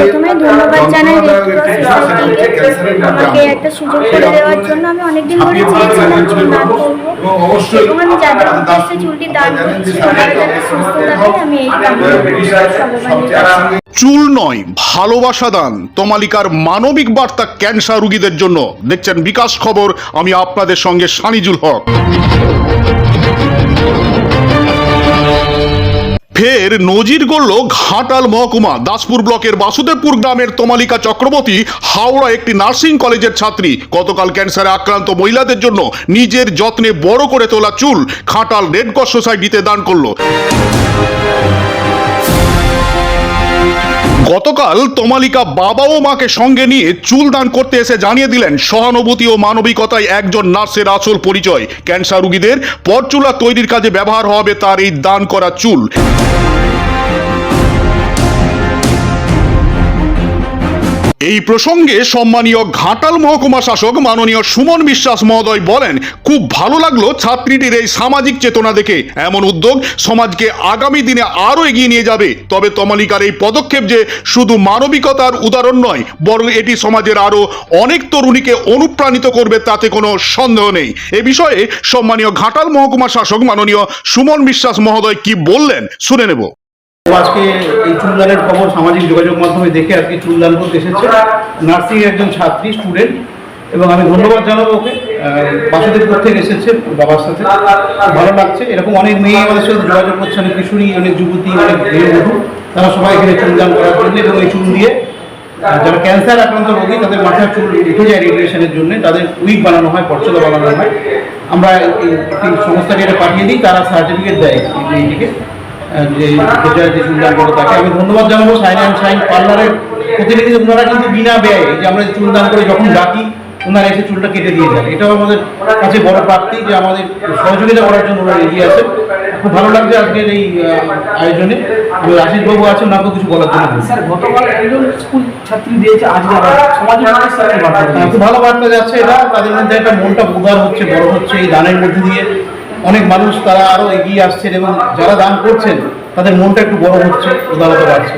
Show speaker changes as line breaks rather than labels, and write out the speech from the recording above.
প্রথমে ধন্যবাদ জানাই আমাকে একটা সুযোগ করে দেওয়ার জন্য আমি অনেকদিন ধরে চেয়েছিলাম চুল দান করব। এবং আমি যাদের উদ্দেশ্যে চুলটি দান করছি যাতে সুস্থ থাকে আমি এই কামনা
চুল নয় ভালোবাসা দান। তমালিকার মানবিক বার্তা ক্যান্সার রোগীদের জন্য। দেখছেন বিকাশ খবর আমি আপনাদের সঙ্গে সানিজুল হক। ফের নজির গড়ল ঘাটাল মহকুমা। দাসপুর ব্লকের বাসুদেবপুর গ্রামের তমালিকা চক্রবর্তী হাওড়া একটি নার্সিং কলেজের ছাত্রী। গতকাল ক্যান্সারে আক্রান্ত মহিলাদের জন্য নিজের যত্নে বড় করে তোলা চুল খাটাল রেড ক্রস সোসাইটিতে দান করল। গতকাল তোমালিকা বাবা ও মাকে সঙ্গে নিয়ে চুল দান করতে এসে জানিয়ে দিলেন, সহানুভূতি ও মানবিকতায় একজন নার্সের আসল পরিচয়। ক্যান্সার রুগীদের পরচুলা তৈরির কাজে ব্যবহার হবে তার এই দান করা চুল। এই প্রসঙ্গে সম্মানীয় ঘাটাল মহকুমা শাসক মাননীয় সুমন বিশ্বাস মহোদয় বলেন, খুব ভালো লাগল ছাত্রীটির এই সামাজিক চেতনা দেখে। এমন উদ্যোগ সমাজকে আগামী দিনে আরও এগিয়ে নিয়ে যাবে। তবে তমালিকার এই পদক্ষেপ যে শুধু মানবিকতার উদাহরণ নয়, বরং এটি সমাজের আরও অনেক তরুণীকে অনুপ্রাণিত করবে তাতে কোনো সন্দেহ নেই। এ বিষয়ে সম্মানীয় ঘাটাল মহকুমা শাসক মাননীয় সুমন বিশ্বাস মহোদয় কি বললেন, শুনে নেব।
আজকে এই চুলদানের খবর সামাজিক যোগাযোগ মাধ্যমে দেখে আজকে চুলদান করতে এসেছে। নার্সিং একজন ছাত্রী, স্টুডেন্ট, এবং আমি ধন্যবাদ জানাব ওকে। বাসুদেবপুর থেকে এসেছে, বাবার সাথে। ভালো লাগছে। এরকম অনেক মেয়ে আমাদের সাথে যোগাযোগ করছে, অনেক কিশোরী, অনেক যুবতী, অনেক গৃহবধূ তারা সবাই এখানে চুলদান করার জন্য এবং এই চুল দিয়ে যারা ক্যান্সার আক্রান্ত রোগী, তাদের মাথার চুল উঠে যায় রেডিয়েশনের জন্য। তাদের উইক বানানো হয় পর্চলা বানানো হয়। আমরা সংস্থাকে এটা পাঠিয়ে দিই, তারা সার্টিফিকেট দেয় এই- এইটিকে যে যেটা যে চুলদান করে তাকে আমি ধন্যবাদ জানাব সাইন অ্যান্ড সাইন পার্লারের প্রতিনিধি। ওনারা কিন্তু বিনা ব্যয় যে আমরা চুলদান করে যখন ডাকি ওনারা এসে চুলটা কেটে দিয়ে যায়। এটাও আমাদের কাছে বড় প্রাপ্তি যে আমাদের সহযোগিতা করার জন্য ওনারা এগিয়ে আছে খুব ভালো লাগছে আজকের এই আয়োজনে। আমি আশিস বাবু ওনাকেও কিছু বলার জন্য।
স্যার গতকাল একজন স্কুল ছাত্রী দিয়েছে?
হ্যাঁ। খুব ভালো বার্তা যাচ্ছে এটা। তাদের মধ্যে একটা মনটা উদার হচ্ছে বড় হচ্ছে এই দানের মধ্যে দিয়ে। অনেক মানুষ তারা আরও এগিয়ে আসছেন এবং যারা দান করছেন, তাদের মনটা একটু বড় হচ্ছে, উদারতা বাড়ছে।